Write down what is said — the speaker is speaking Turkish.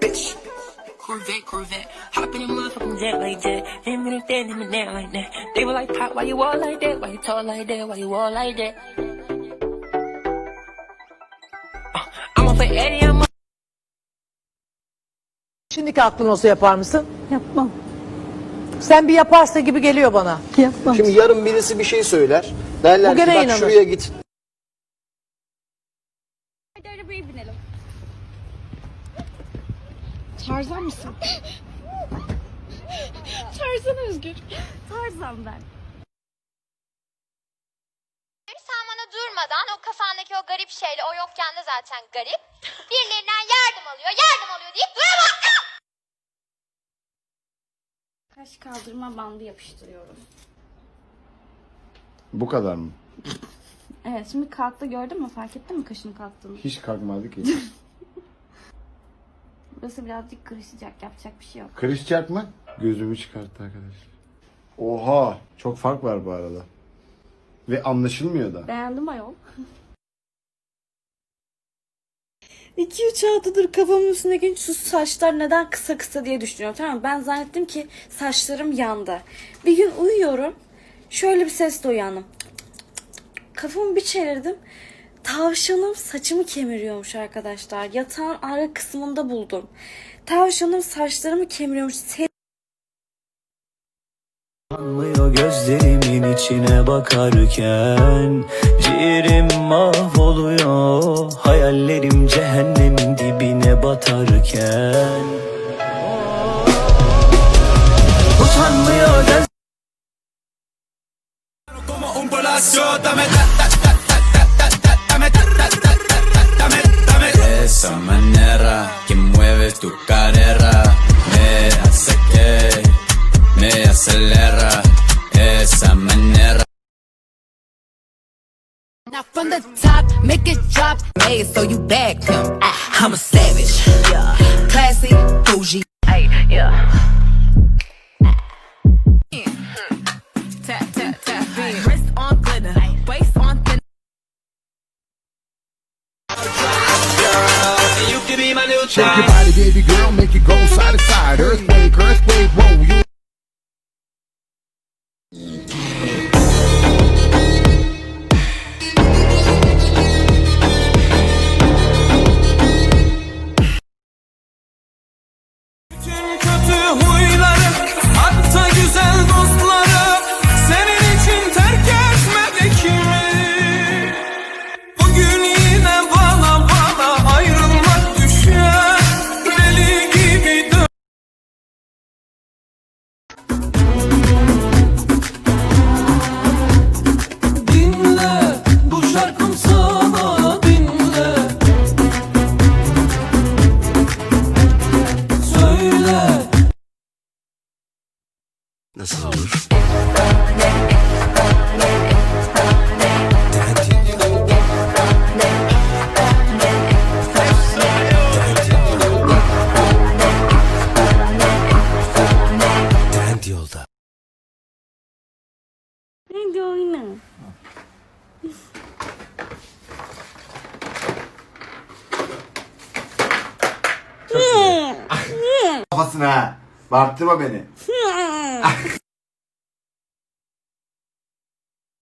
Bitch. Corvette, Corvette. Hop in motherfucking jet like that. Him and that, him and that like that. They were like, Pop, why you all like that? Why you talk like that? Why you all like that? Uh, I'm off for Eddie, I'm Şimdiki aklın olsa yapar mısın? Yapmam. Sen bir yaparsa gibi geliyor bana. Yapmam. Şimdi yarın birisi bir şey söyler. Derler Bu ki bak inanır. şuraya git. Hadi arabaya binelim. Tarzan mısın? Tarzan Özgür. Tarzan ben. Sen bana durmadan o kafandaki o garip şeyle o yokken de zaten garip. Birilerinden yardım alıyor, yardım alıyor deyip duramam. Kaş kaldırma bandı yapıştırıyoruz. Bu kadar mı? Evet şimdi kalktı gördün mü? Fark ettin mi kaşını kalktığını? Hiç kalkmadı ki. Burası birazcık kırışacak. Yapacak bir şey yok. Kırışacak mı? Gözümü çıkarttı arkadaşlar. Oha! Çok fark var bu arada. Ve anlaşılmıyor da. Beğendim ayol. 2-3 haftadır kafamın üstündeki şu saçlar neden kısa kısa diye düşünüyorum. Tamam mı? ben zannettim ki saçlarım yandı. Bir gün uyuyorum. Şöyle bir sesle uyandım. Kafamı bir çevirdim. Tavşanım saçımı kemiriyormuş arkadaşlar. Yatağın arka kısmında buldum. Tavşanım saçlarımı kemiriyormuş. Anlıyor gözlerimin içine bakarken Ciğerim mahvoluyor Hayallerim cehennemin dibine batarken Utanmıyor göz Esa tu cadera me hace que me acelera esa manera. Now from the top, make it drop. Made so you back him. Ah, I'm a savage. Yeah. classy, bougie. Ay, yeah. Tap, tap, tap. Wrist on glitter. Waist on thin. Shake your body baby girl, make it go side to side. Earthquake, earthquake, whoa, Nasıl olur? Yolda. Diyor yine? kafasına. Bağırttırma beni.